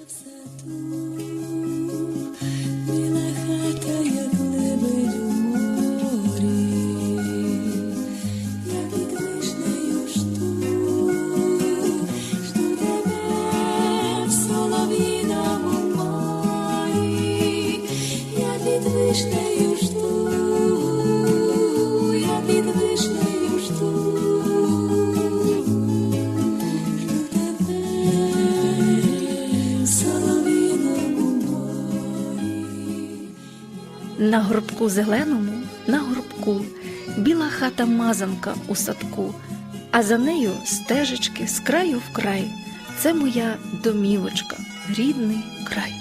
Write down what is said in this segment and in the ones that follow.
Біла Горбку зеленому, на горбку, біла хата мазанка у садку, а за нею стежечки з краю в край. Це моя домівочка, рідний край.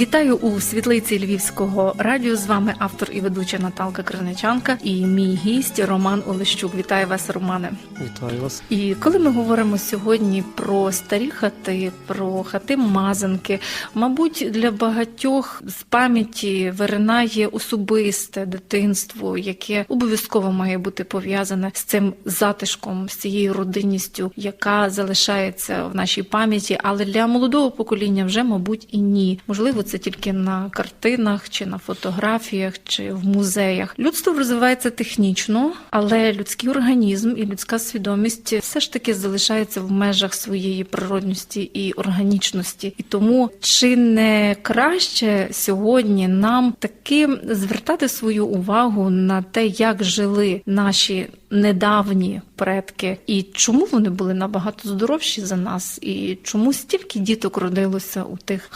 Вітаю у світлиці Львівського радіо. З вами автор і ведуча Наталка Криничанка і мій гість Роман Олещук. Вітаю вас, Романе. Вітаю вас. І коли ми говоримо сьогодні про старі хати, про хати мазанки, мабуть, для багатьох з пам'яті виринає особисте дитинство, яке обов'язково має бути пов'язане з цим затишком, з цією родинністю, яка залишається в нашій пам'яті. Але для молодого покоління вже, мабуть, і ні. Можливо, це тільки на картинах чи на фотографіях, чи в музеях. Людство розвивається технічно, але людський організм і людська свідомість все ж таки залишається в межах своєї природності і органічності. І тому чи не краще сьогодні нам таки звертати свою увагу на те, як жили наші недавні предки, і чому вони були набагато здоровші за нас, і чому стільки діток родилося у тих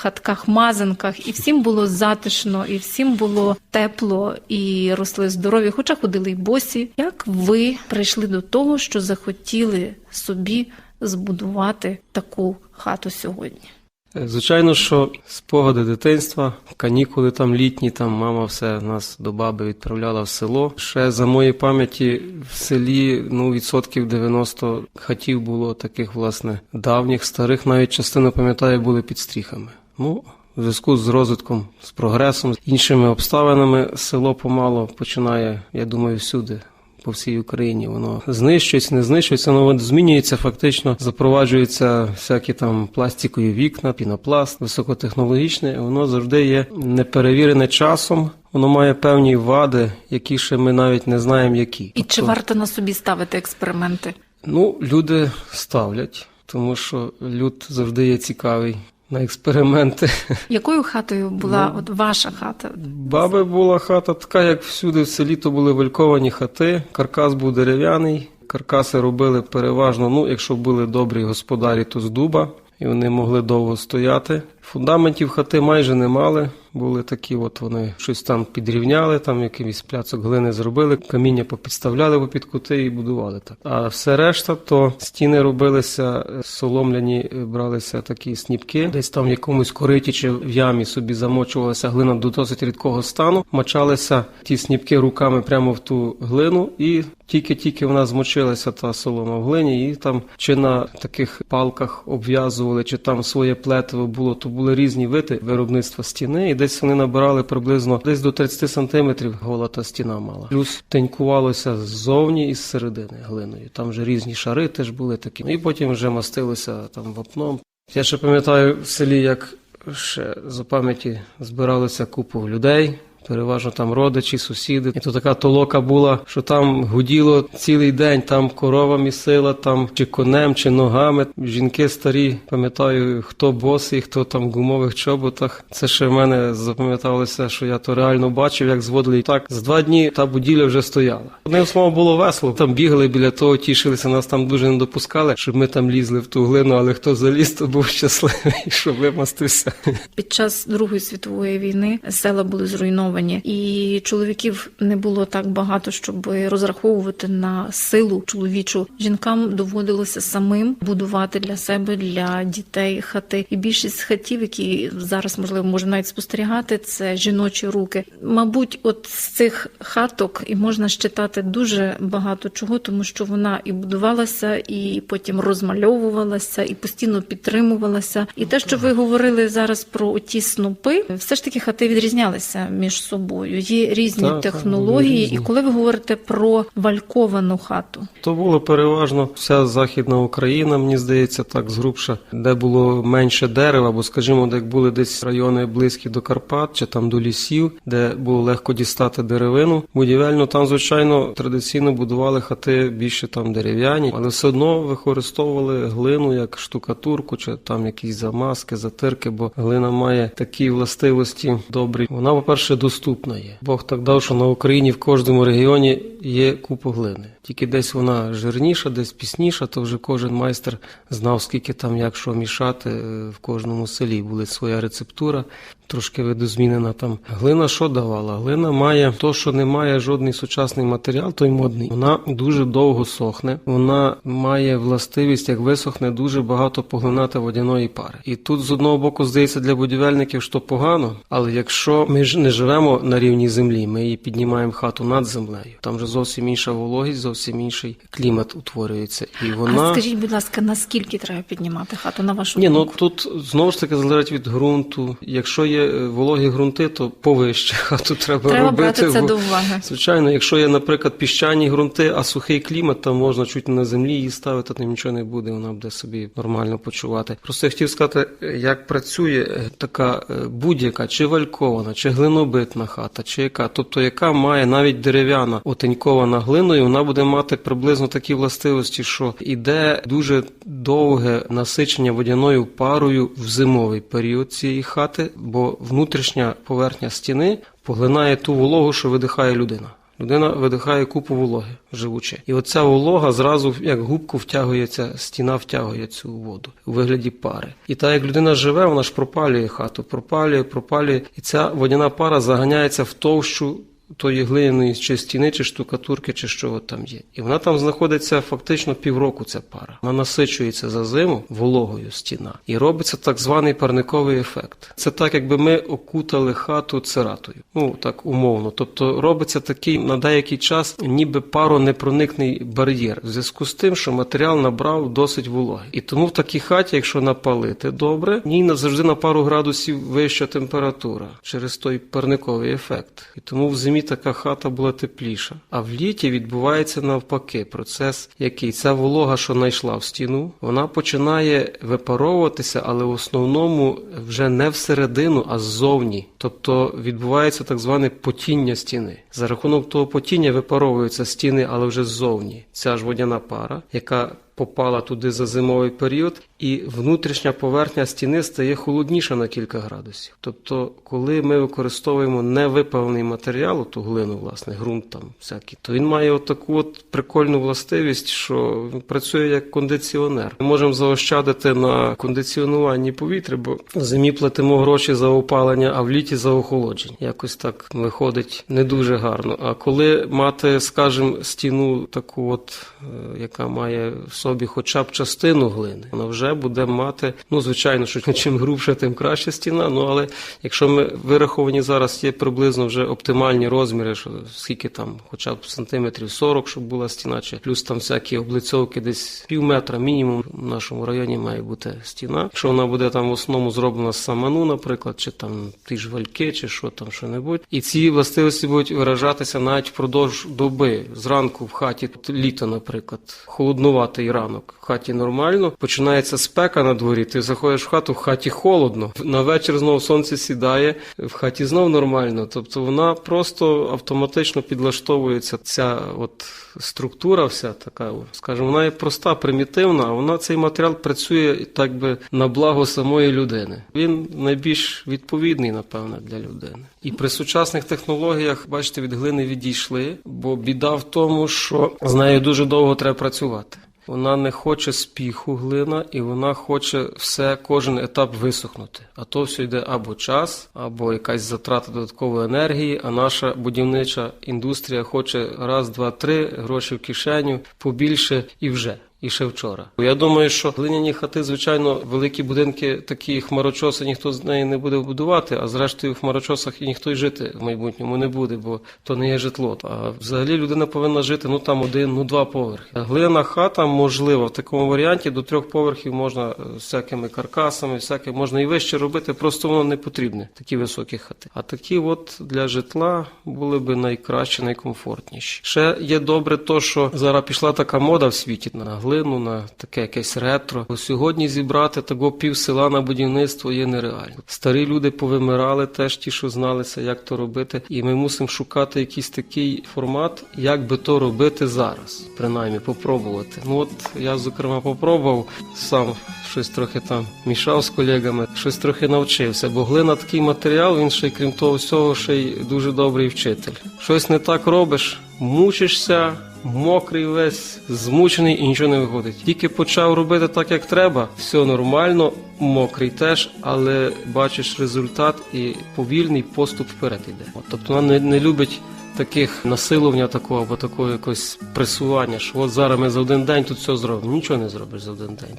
хатках-мазанках, і всім було затишно, і всім було тепло, і росли здорові, хоча ходили й босі. Як ви прийшли до того, що захотіли собі збудувати таку хату сьогодні? Е, Звичайно, що спогади дитинства, канікули там літні, там мама все нас до баби відправляла в село. Ще за моєї пам'яті в селі ну відсотків 90 хатів було таких, власне, давніх, старих, навіть частину пам'ятаю, були під стріхами. Ну, в зв'язку з розвитком, з прогресом, з іншими обставинами, село помало починає, я думаю, всюди. По всій Україні воно знищується, не знищується, воно змінюється фактично, запроваджуються всякі там пластикові вікна, пінопласт, високотехнологічне. Воно завжди є неперевірене часом. Воно має певні вади, які ще ми навіть не знаємо, які. І чи варто на собі ставити експерименти? Ну, люди ставлять, тому що люд завжди є цікавий на експерименти. Якою хатою була Ну, от ваша хата? Баби була хата така, як всюди в селі, то були вальковані хати, каркас був дерев'яний. Каркаси робили переважно, ну, якщо були добрі господарі, то з дуба, і вони могли довго стояти. Фундаментів хати майже не мали. Були такі, от вони щось там підрівняли, там якийсь пляцок глини зробили, каміння попідставляли попід кути і будували так. А все решта, то стіни робилися соломляні, е, бралися такі сніпки, десь там в якомусь кориті чи в ямі собі замочувалася глина до досить рідкого стану, мочалися ті сніпки руками прямо в ту глину, і тільки-тільки вона змочилася та солома в глині, і там чи на таких палках обв'язували, чи там своє плетиво було, то були різні види виробництва стіни, і десь вони набирали приблизно десь до 30 сантиметрів гола та стіна мала. Плюс тенькувалося ззовні і зсередини глиною. Там вже різні шари теж були такі. І потім вже мастилося там вапном. Я ще пам'ятаю в селі, як ще за пам'яті збиралося купу людей. Переважно там родичі, сусіди. І то така толока була, що там гуділо цілий день, там корова місила, там чи конем, чи ногами. Жінки старі, пам'ятаю, хто босий, хто там в гумових чоботах. Це ще в мене запам'яталося, що я то реально бачив, як зводили. І так з два дні та будівля вже стояла. Одним словом було весело. Там бігали біля того, тішилися, нас там дуже не допускали, щоб ми там лізли в ту глину, але хто заліз, то був щасливий, що вимастився. Під час Другої світової війни села були зруйновані, і чоловіків не було так багато, щоб розраховувати на силу чоловічу. Жінкам доводилося самим будувати для себе, для дітей хати. І більшість хатів, які зараз можливо можна навіть спостерігати, це жіночі руки. Мабуть, от з цих хаток і можна щитати дуже багато чого, тому що вона і будувалася, і потім розмальовувалася, і постійно підтримувалася. І те, що ви говорили зараз про ті снопи, все ж таки хати відрізнялися між собою. Є різні Так, технології, різні. і коли ви говорите про вальковану хату, То було переважно вся західна Україна, мені здається, так згрубша, де було менше дерева, або, скажімо, де були десь райони близькі до Карпат чи там до лісів, де було легко дістати деревину. Будівельно там, звичайно, традиційно будували хати більше там дерев'яні, але все одно використовували глину як штукатурку, чи там якісь замазки, затирки, бо глина має такі властивості добрі. Вона, по-перше, доступна є. Бог так дав, що на Україні в кожному регіоні є купа глини. Тільки десь вона жирніша, десь пісніша, то вже кожен майстер знав, скільки там як що мішати е, в кожному селі. Була своя рецептура, трошки видозмінена там. Глина що давала? Глина має то, що не має жодний сучасний матеріал, той модний. Вона дуже довго сохне. Вона має властивість, як висохне, дуже багато поглинати водяної пари. І тут з одного боку здається для будівельників, що погано, але якщо ми ж не живемо на рівні землі, ми її піднімаємо хату над землею. Там вже зовсім інша вологість, зовсім інший клімат утворюється. І вона а скажіть, будь ласка, наскільки треба піднімати хату на вашу ні, ну тут знову ж таки залежить від ґрунту. Якщо є е, вологі ґрунти, то повище хату треба, Треба робити. брати це бо- до уваги. Звичайно, якщо є, наприклад, піщані ґрунти, а сухий клімат, там можна чуть на землі її ставити, там нічого не буде, вона буде собі нормально почувати. Просто я хотів сказати, як працює е, така е, будь-яка, чи валькована, чи глинобитна хата, чи яка, тобто яка має навіть дерев'яна отенькована глиною, вона буде мати приблизно такі властивості, що іде дуже довге насичення водяною парою в зимовий період цієї хати, бо внутрішня поверхня стіни поглинає ту вологу, що видихає людина. Людина видихає купу вологи живуче. І оця волога зразу як губку втягується, стіна втягує цю воду у вигляді пари. І так як людина живе, вона ж пропалює хату, пропалює, пропалює, і ця водяна пара заганяється в товщу тої глиняної чи стіни, чи штукатурки, чи що там є. І вона там знаходиться фактично півроку, ця пара. Вона насичується за зиму вологою стіна. І робиться так званий парниковий ефект. Це так, якби ми окутали хату цератою. Ну так умовно. Тобто робиться такий на деякий час, ніби паронепроникний бар'єр, в зв'язку з тим, що матеріал набрав досить вологи. І тому в такій хаті, якщо напалити добре, в ній завжди на пару градусів вища температура через той парниковий ефект. І тому в зимі така хата була тепліша. А в літі відбувається навпаки процес, який ця волога, що знайшла в стіну, вона починає випаровуватися, але в основному вже не всередину, а ззовні. Тобто відбувається так зване потіння стіни. За рахунок того потіння випаровуються стіни, але вже ззовні. Ця ж водяна пара, яка попала туди за зимовий період, і внутрішня поверхня стіни стає холодніша на кілька градусів. Тобто, коли ми використовуємо невипалений матеріал, ту глину, власне, ґрунт там всякий, то він має отаку от прикольну властивість, що він працює як кондиціонер. Ми можемо заощадити на кондиціонуванні повітря, бо в зимі платимо гроші за опалення, а в літі за охолодження. Якось так виходить не дуже гарно. А коли мати, скажімо, стіну таку, от, е, яка має собі хоча б частину глини, вона вже буде мати, ну звичайно, що чим грубша, тим краще стіна. Ну але якщо ми вираховані зараз є приблизно вже оптимальні розміри, що скільки там, хоча б сантиметрів 40, щоб була стіна, чи плюс там всякі облицьовки, десь пів метра мінімум в нашому районі має бути стіна. Якщо вона буде там в основному зроблена з саману, наприклад, чи там ті ж вальки, чи що там що небудь, і ці властивості будуть виражатися навіть впродовж доби. Зранку в хаті літо, наприклад, холоднуватий ранок. В хаті нормально, починається спека на дворі. Ти заходиш в хату, в хаті холодно. На вечір знову сонце сідає, в хаті знов нормально. Тобто вона просто автоматично підлаштовується. Ця от структура, вся така, скажімо, вона є проста, примітивна, а вона цей матеріал працює так би на благо самої людини. Він найбільш відповідний, напевно, для людини. І при сучасних технологіях, бачите, від глини відійшли, бо біда в тому, що з нею дуже довго треба працювати. Вона не хоче спіху глина, і вона хоче все, кожен етап висохнути. А то все йде або час, або якась затрата додаткової енергії. А наша будівнича індустрія хоче раз, два, три, гроші в кишеню, побільше і вже. І ще вчора. Я думаю, що глиняні хати, звичайно, великі будинки, такі хмарочоси, ніхто з неї не буде будувати, а зрештою в хмарочосах і ніхто й жити в майбутньому не буде, бо то не є житло. А взагалі людина повинна жити ну там один, ну два поверхи. Глиняна хата можлива в такому варіанті до трьох поверхів можна е, всякими каркасами, всяке можна і вище робити, просто воно не потрібне, такі високі хати. А такі от для житла були би найкраще, найкомфортніші. Ще є добре то, що зараз пішла така мода в світі на глину, на таке якесь ретро. Сьогодні зібрати такого пів села на будівництво є нереально. Старі люди повимирали теж ті, що зналися, як то робити, і ми мусимо шукати якийсь такий формат, як би то робити зараз, принаймні попробувати. Ну от я зокрема попробував сам щось трохи там мішав з колегами, щось трохи навчився, бо глина такий матеріал, він ще крім того всього, ще й дуже добрий вчитель. Щось не так робиш, мучишся. Мокрий весь, змучений і нічого не виходить. Тільки почав робити так, як треба, все нормально, мокрий теж, але бачиш результат і повільний поступ вперед іде. От, тобто вона не, не любить таких насилування такого або такого якогось пресування, що от зараз ми за один день тут все зробимо. Нічого не зробиш за один день.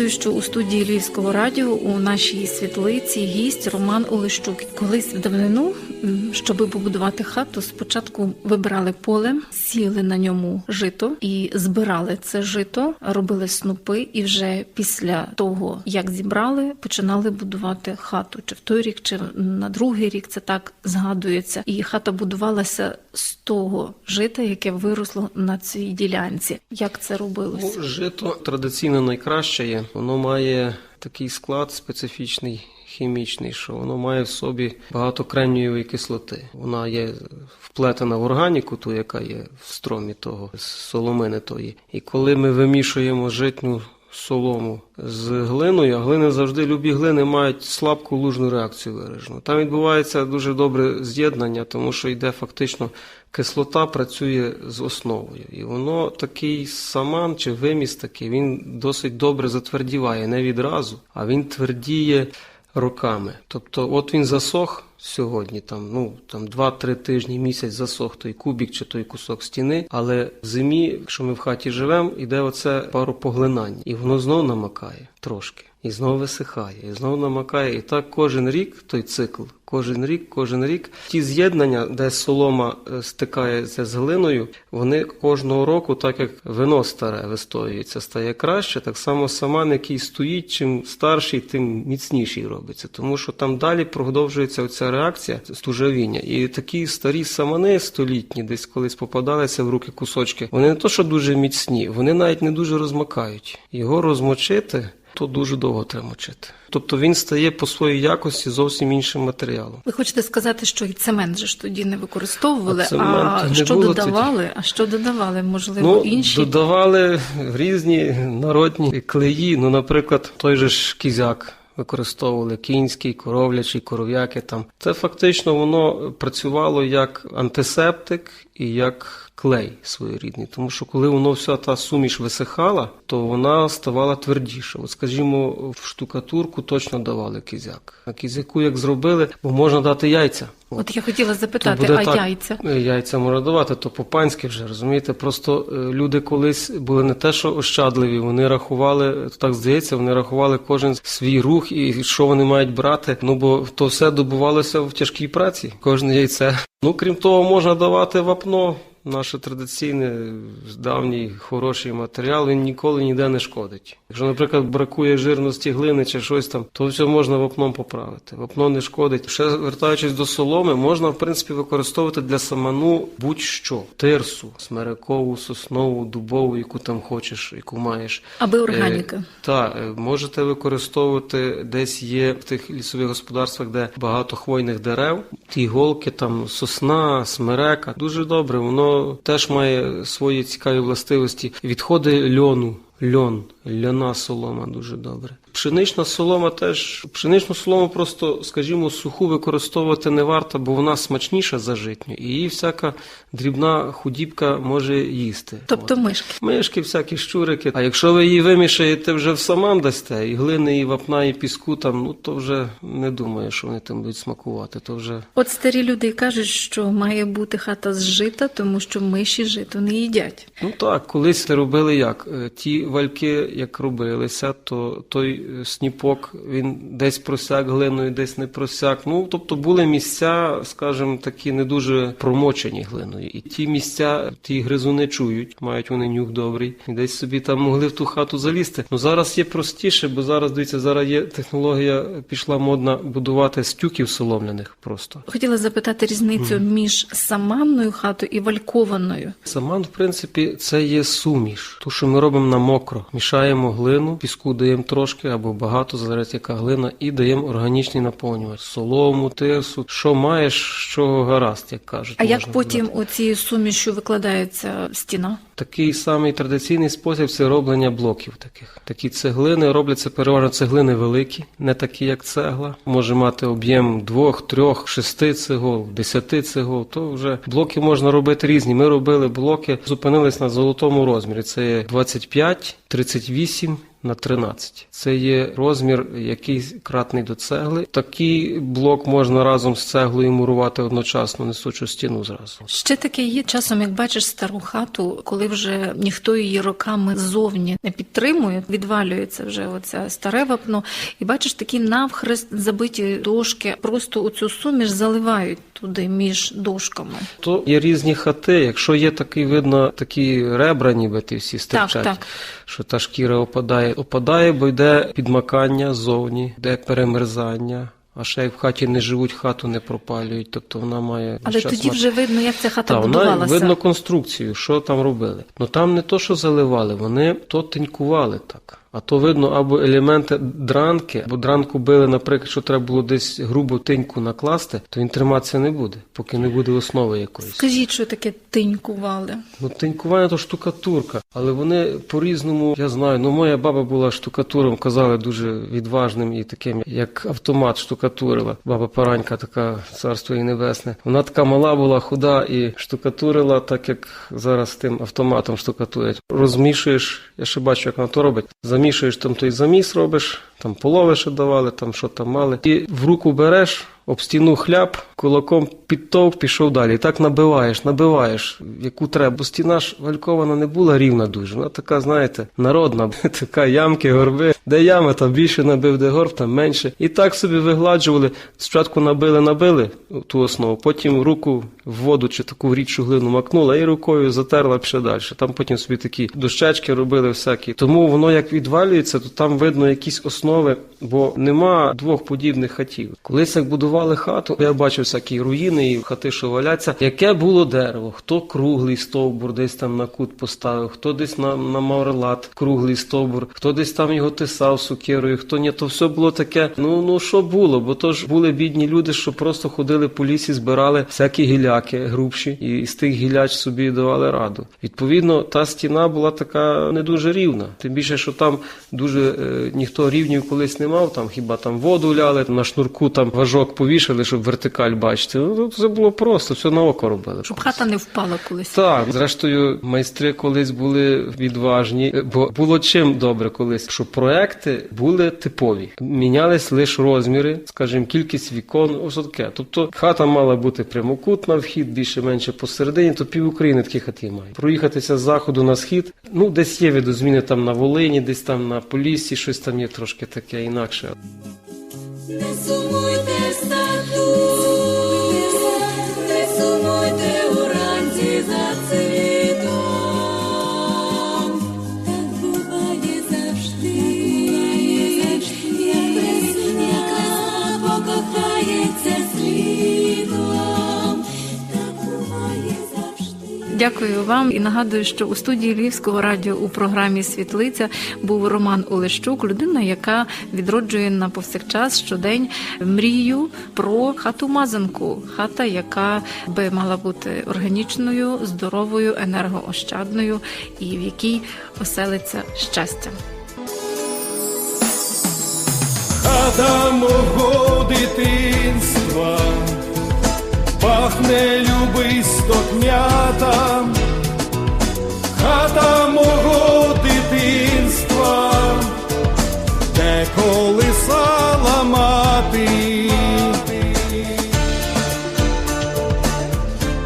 Нагадую, що у студії Львівського радіо у нашій світлиці гість Роман Олещук. Колись в давнину, м, щоби побудувати хату, спочатку вибирали поле, сіяли на ньому жито і збирали це жито, робили снупи, і вже після того, як зібрали, починали будувати хату. Чи в той рік, чи на другий рік це так згадується. І хата будувалася з того жита, яке виросло на цій ділянці. Як це робилося? Ну, жито традиційно найкраще є. Воно має такий склад специфічний. Хімічний, що воно має в собі багато кремнієвої кислоти. Вона є вплетена в органіку, ту, яка є в стромі того соломини тої. І коли ми вимішуємо житню солому з глиною, а глини завжди любі глини мають слабку лужну реакцію виражену. Там відбувається дуже добре з'єднання, тому що йде фактично кислота працює з основою. І воно такий саман чи виміс такий, він досить добре затвердіває не відразу, а він твердіє роками. Тобто, от він засох сьогодні, там, ну, там 2-3 тижні, місяць засох той кубік чи той кусок стіни, але в зимі, якщо ми в хаті живемо, іде оце пару поглинань, і воно знов намакає трошки. І знову висихає, і знову намакає. І так кожен рік той цикл, кожен рік, кожен рік. Ті з'єднання, де солома е, стикається з глиною, вони кожного року, так як вино старе вистоюється, стає краще. Так само саман, який стоїть, чим старший, тим міцніший робиться. Тому що там далі продовжується оця реакція стужавіння. І такі старі самани столітні, десь колись попадалися в руки кусочки, вони не то, що дуже міцні, вони навіть не дуже розмакають. Його розмочити. То дуже довго треба мочити. Тобто він стає по своїй якості зовсім іншим матеріалом. Ви хочете сказати, що і цемент же ж тоді не використовували, А а, не що додавали? А що додавали? Можливо, Ну, інші? додавали різні народні клеї. Ну, наприклад, той же ж кізяк використовували кінський, коровлячий, коров'яки там. Це фактично воно працювало як антисептик і як клей своєрідний. Тому що коли воно вся та суміш висихала, то вона ставала твердіша. От, скажімо, в штукатурку точно давали кізяк. А кізяку як зробили, бо можна дати яйця. От я хотіла запитати, буде а так, яйця? Яйця можна давати, то по-панськи вже, розумієте? Просто е, люди колись були не те, що ощадливі, вони рахували, так здається, вони рахували кожен свій рух і що вони мають брати. Ну бо то все добувалося в тяжкій праці, кожне яйце. Ну, крім того, можна давати вапно. Наше традиційне, давній хороший матеріал, він ніколи ніде не шкодить. Якщо, наприклад, бракує жирності глини чи щось там, то все можна вапном поправити. Вапно не шкодить. Ще вертаючись до соломи, можна в принципі використовувати для саману будь-що: тирсу, смерекову, соснову, дубову, яку там хочеш, яку маєш. Аби органіка. Так, можете використовувати десь є в тих лісових господарствах, де багато хвойних дерев, ті голки, там сосна, смерека. Дуже добре, воно теж має свої цікаві властивості. Відходи льону. Льон, льона солома дуже добре. Пшенична солома теж пшеничну солому просто, скажімо, суху використовувати не варто, бо вона смачніша за житню, і її всяка дрібна худібка може їсти. Тобто От. мишки. Мишки, всякі щурики. А якщо ви її вимішаєте вже в саман дасте, і глини, і вапна, і піску там, ну то вже не думаю, що вони там будуть смакувати. То вже От старі люди кажуть, що має бути хата з жита, тому що миші жито не їдять. ну так, колись робили як? Е, Ті вальки, як робилися, то той е, сніпок він десь просяк глиною, десь не просяк. Ну тобто були місця, скажімо, такі не дуже промочені глиною. І ті місця, ті гризуни чують, мають вони нюх добрий, і десь собі там могли в ту хату залізти. Ну зараз є простіше, бо зараз дивіться, зараз є технологія, пішла модна будувати з тюків соломляних просто. Хотіла запитати різницю між саманною хатою і валькованою. Саман, в принципі, це є суміш. Ту, що ми робимо на мокро. Мішаємо глину, піску даємо трошки або багато, залежить яка глина, і даємо органічний наповнювач. Солому, тирсу. Що маєш, що гаразд, як кажуть. А як потім додати. оцією сумішю викладається стіна? Такий самий традиційний спосіб це роблення блоків таких. Такі цеглини робляться переважно цеглини великі, не такі, як цегла. Може мати об'єм двох, трьох, шести цегол, десяти цегол. То вже блоки можна робити різні. Ми робили блоки, зупинились на золотому розмірі. Це є 25, 38 на 13. Це є розмір, який кратний до цегли. Такий блок можна разом з цеглою мурувати одночасно, несучу стіну зразу. Ще таке є часом, як бачиш стару хату, коли вже ніхто її роками ззовні не підтримує, відвалюється вже оце старе вапно, і бачиш такі навхрест забиті дошки, просто оцю суміш заливають туди між дошками. То є різні хати. Якщо є такий, видно, такі ребра, ніби ті всі стирчать, так. що та шкіра опадає. Опадає, бо йде підмакання ззовні, йде перемерзання. А ще як в хаті не живуть, хату не пропалюють, тобто вона має Але час тоді мати- вже видно, як ця хата та, вона видно конструкцію, що там робили. Ну там не то, що заливали, вони то тинькували так. А то видно або елементи дранки, або дранку били, наприклад, що треба було десь грубу тиньку накласти, то він триматися не буде, поки не буде основи якоїсь. Скажіть, що таке тинькували? Ну, тинькування то штукатурка, але вони по-різному, я знаю, ну моя баба була штукатуром, казали дуже відважним і таким, як автомат штукатурила. Баба Паранька, така царство і небесне. Вона така мала була, худа і штукатурила, так як зараз тим автоматом штукатурять. Розмішуєш, я ще бачу, як вона то робить. Замішуєш там той заміс, робиш, там полови ще давали, там що там мали. І в руку береш. Об стіну хляб, кулаком підтовк, пішов далі. І так набиваєш, набиваєш, яку треба. Бо стіна ж валькована не була рівна дуже. Вона така, знаєте, народна, така ямки, горби. Де яма, там більше набив, де горб, там менше. І так собі вигладжували. Спочатку набили, набили ту основу, потім руку в воду чи таку рідшу глину макнула і рукою затерла пішла далі. Там потім собі такі дощечки робили всякі. Тому воно як відвалюється, то там видно якісь основи, бо нема двох подібних хатів. Колись як будували хату, я бачив всякі руїни і хати, що валяться. Яке було дерево? Хто круглий стовбур десь там на кут поставив, хто десь на, на маврелат круглий стовбур, хто десь там його тисав сукерою, хто ні, то все було таке. Ну ну що було? Бо то ж були бідні люди, що просто ходили по лісі, збирали всякі гіляки грубші, і з тих гіляч собі давали раду. Відповідно, та стіна була така не дуже рівна. Тим більше, що там дуже е, ніхто рівнів колись не мав, там хіба там воду ляли, на шнурку там важок повішали, щоб вертикаль бачити. Ну це було просто, все на око робили. Щоб хата не впала колись. Так, зрештою, майстри колись були відважні, бо було чим добре колись, що проекти були типові. Мінялись лише розміри, скажімо, кількість вікон, ось таке. Тобто хата мала бути прямокутна, вхід більше-менше посередині, то пів України такі хати мають. Проїхатися з заходу на схід, ну десь є видозміни там на Волині, десь там на Поліссі, щось там є трошки таке інакше. Не сумуйте стату, не сумуйте уранці за це. Дякую вам. І нагадую, що у студії Львівського радіо у програмі Світлиця був Роман Олещук, людина, яка відроджує на повсякчас щодень мрію про хату мазанку, хата, яка би мала бути органічною, здоровою, енергоощадною і в якій оселиться щастя. Хата мого дитинства пахне любий м'ята, хата мого дитинства, де коли.